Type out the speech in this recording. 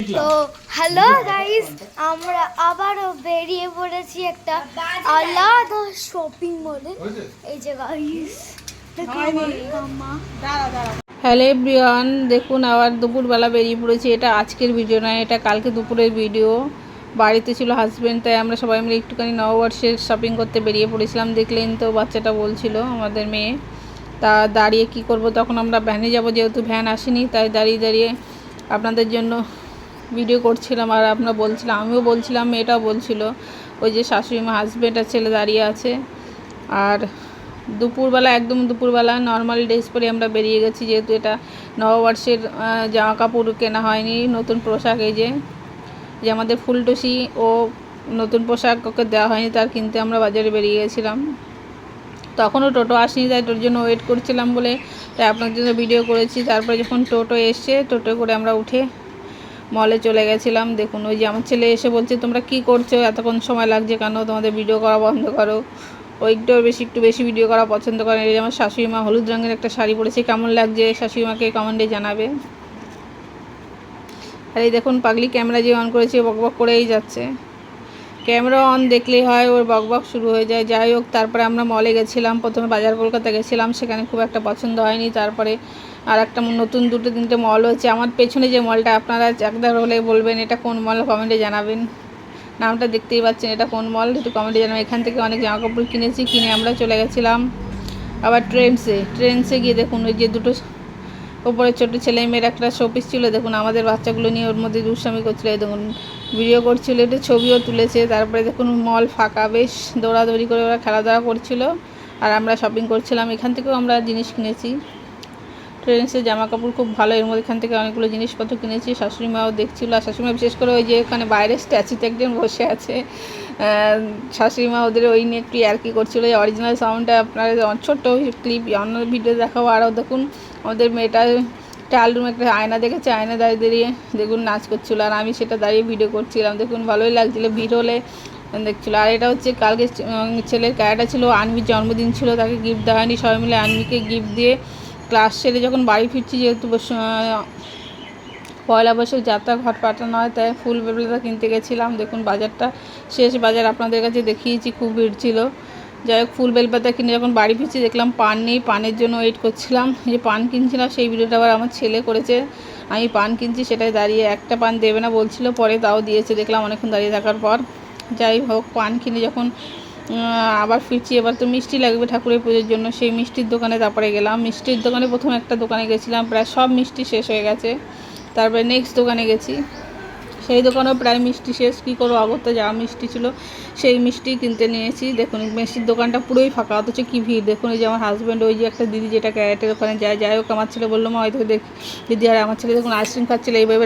তো hello guys আমরা আবারও বেরিয়ে পড়েছি একটা আলাদা শপিং মলে এই যে গাইস হ্যালো এভরিওয়ান দেখুন আবার দুপুরবেলা বেরিয়ে পড়েছি। এটা আজকের ভিডিও নয়, এটা কালকে দুপুরের ভিডিও বাড়িতে ছিল হাজব্যান্ড তাই আমরা সবাই মিলে একটুখানি নববর্ষের শপিং করতে বেরিয়ে পড়েছিলাম। দেখলেন তো বাচ্চাটা বলছিল আমাদের মেয়ে। তা দাঁড়িয়ে কি করব, তখন আমরা ভ্যানে যাব, যেহেতু ভ্যান আসেনি, তাই দাঁড়িয়ে দাঁড়িয়ে আপনাদের জন্য ভিডিও করছিলাম আর আপনারা বলছিলাম, আমিও বলছিলাম, মেয়েটাও বলছিল, ওই যে শাশুড়ি মা হাজব্যান্ড আর ছেলে দাঁড়িয়ে আছে। আর দুপুরবেলা, একদম দুপুরবেলা নর্মাল ড্রেস পরে আমরা বেরিয়ে গেছি, যেহেতু এটা নববর্ষের জামা কাপড় কেনা হয়নি, নতুন পোশাক এই যে যে আমাদের ফুলটুসি ও নতুন পোশাক ওকে দেওয়া হয়নি, তার কিনতে আমরা বাজারে বেরিয়ে গেছিলাম। তখনও টোটো আসেনি, তাই তোর জন্য ওয়েট করছিলাম বলে, তাই আপনার জন্য ভিডিও করেছি। তারপরে যখন টোটো এসছে, টোটো করে আমরা উঠে মলে চলে গেছিলাম। দেখুন, ওই যে আমার ছেলে এসে বলছে, তোমরা কি করছ? এতক্ষণ সময় লাগছে কেন? তোমাদের ভিডিও করা বন্ধ করো। ওই একটু বেশি একটু বেশি ভিডিও করা পছন্দ করে এই আমার শাশুড়ি মা হলুদ রঙের একটা শাড়ি পরেছে, কেমন লাগছে? শাশুড়ি মাকে কমেন্টে জানাবে। আর এই দেখুন, পাগলি ক্যামেরা যে অন করেছে, বক বক করেই যাচ্ছে। ক্যামেরা অন দেখলেই হয়, ওর বক বক শুরু হয়ে যায়। যাই হোক, তারপরে আমরা মলে গেছিলাম। প্রথমে বাজার কলকাতা গেছিলাম, সেখানে খুব একটা পছন্দ হয়নি। তারপরে আর একটা নতুন দুটো তিনটে মল হয়েছে। আমার পেছনে যে মলটা আপনারা একবার হলে বলবেন, এটা কোন মল কমেন্টে জানাবেন। নামটা দেখতেই পাচ্ছেন, এটা কোন মল একটু কমেন্টে জানাবেন। এখান থেকে অনেক জামা কাপড় কিনেছি, কিনে আমরা চলে গেছিলাম। আবার ট্রেন্সে ট্রেন্সে গিয়ে দেখুন, ওই যে দুটো ওপরে ছোটো ছেলে মেয়ের একটা শোপিস ছিল, দেখুন আমাদের বাচ্চাগুলো নিয়ে ওর মধ্যে দুঃস্বামী করছিল দেখুন ভিডিও করছিল একটু ছবিও তুলেছে, তারপরে দেখুন মল ফাঁকা, বেশ দৌড়াদৌড়ি করে ওরা খেলাধুলা করছিল, আর আমরা শপিং করছিলাম, এখান থেকেও আমরা জিনিস কিনেছি। ট্রেন্সের জামা কাপড় খুব ভালো, এর মধ্যে এখান থেকে অনেকগুলো জিনিসপত্র কিনেছি শাশুড়ি মাও দেখছিল, আর শাশুড়ি মা বিশেষ করে ওই যে ওখানে বাইরে স্ট্যাচুতে একজন বসে আছে। আহ, শাশুড়ি মা ওদের ওই নিয়ে একটু আর কি করছিল যে অরিজিনাল সাউন্ডটা আপনারা ছোট্ট ক্লিপ অন্য ভিডিও দেখাবো। আরও দেখুন আমাদের মেয়েটা টাল রুমে একটা আয়না দেখেছে আয়না দাঁড়িয়ে দাঁড়িয়ে দেখুন নাচ করছিল। আর আমি সেটা দাঁড়িয়ে ভিডিও করছিলাম। দেখুন ভালোই লাগছিল। ভিড় হলে দেখছিলো। আর এটা হচ্ছে কালকে ছেলের ক্যারাটা ছিল আনবির জন্মদিন ছিল। তাকে গিফট দেওয়া হয়নি। সবাই মিলে আনবিকে গিফট দিয়ে ক্লাস সেরে যখন বাড়ি ফিরছি যেহেতু পয়লা বৈশাখ যাত্রা ঘট পাঠানো হয়, তাই ফুল বেলপাতা কিনতে গেছিলাম। দেখুন বাজারটা, শেষ বাজার আপনাদের কাছে দেখিয়েছি, খুব ভিড় ছিল। যাই হোক, ফুল বেলপাতা কিনে যখন বাড়ি ফিরছি, দেখলাম পান নেই, পানের জন্য ওয়েট করছিলাম। যে পান কিনছিলাম সেই ভিডিওটা আবার আমার ছেলে করেছে। আমি পান কিনছি, সেটাই দাঁড়িয়ে একটা পান দেবে না বলছিল, পরে তাও দিয়েছে, দেখলাম অনেকক্ষণ দাঁড়িয়ে থাকার পর। যাই হোক, পান কিনে যখন আবার ফিরছি, এবার তো মিষ্টি লাগবে ঠাকুরের পুজোর জন্য, সেই মিষ্টির দোকানে তারপরে গেলাম। মিষ্টির দোকানে প্রথম একটা দোকানে গেছিলাম, প্রায় সব মিষ্টি শেষ হয়ে গেছে। তারপরে নেক্সট দোকানে গেছি। সেই দোকানেও প্রায় মিষ্টি শেষ, কী করব? অগত্যা যা মিষ্টি ছিল। সেই মিষ্টি কিনতে নিয়েছি। দেখুন মিষ্টির দোকানটা পুরোই ফাঁকা। অথচ কী ভিড়? দেখুন, এই যে আমার হাজব্যান্ড ওই যে একটা দিদি যেটা ক্যারেটের ওখানে যায়। যাই হোক, আমার ছেলে বলল, মা হয়তো দেখি। দিদি আর আমার ছেলে দেখুন আইসক্রিম খাচ্ছিল, এইভাবে